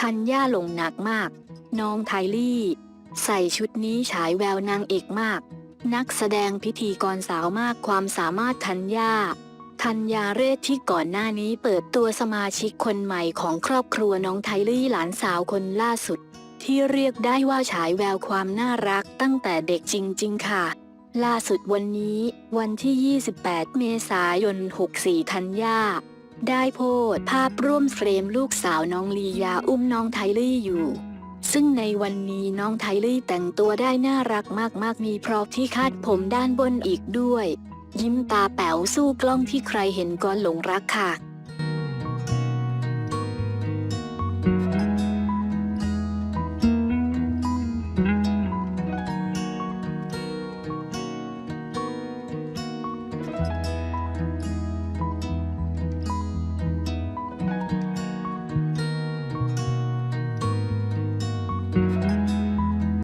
ทัญญาหลงหนักมาก น้องไทลี่ ใส่ชุดนี้ฉายแววนางเอกมาก นักแสดงพิธีกรสาวมากความสามารถทัญญาธัญญาเรศที่ก่อนหน้านี้เปิดตัวสมาชิกคนใหม่ของครอบครัวน้องไทลี่หลานสาวคนล่าสุด ที่เรียกได้ว่าฉายแววความน่ารักตั้งแต่เด็กจริง ๆ ค่ะ ล่าสุดวันนี้ วันที่ 28 เมษายน 64 ธัญญา ได้โพสภาพร่วมเฟรมลูกสาวน้องลียาอุ้มน้องไทลี่อยู่ ซึ่งในวันนี้น้องไทลี่แต่งตัวได้น่ารักมากๆ มีพร็อพที่คาดผมด้านบนอีกด้วย ยิ้มตาแป๋วสู้กล้องที่ใครเห็นก็หลงรักค่ะ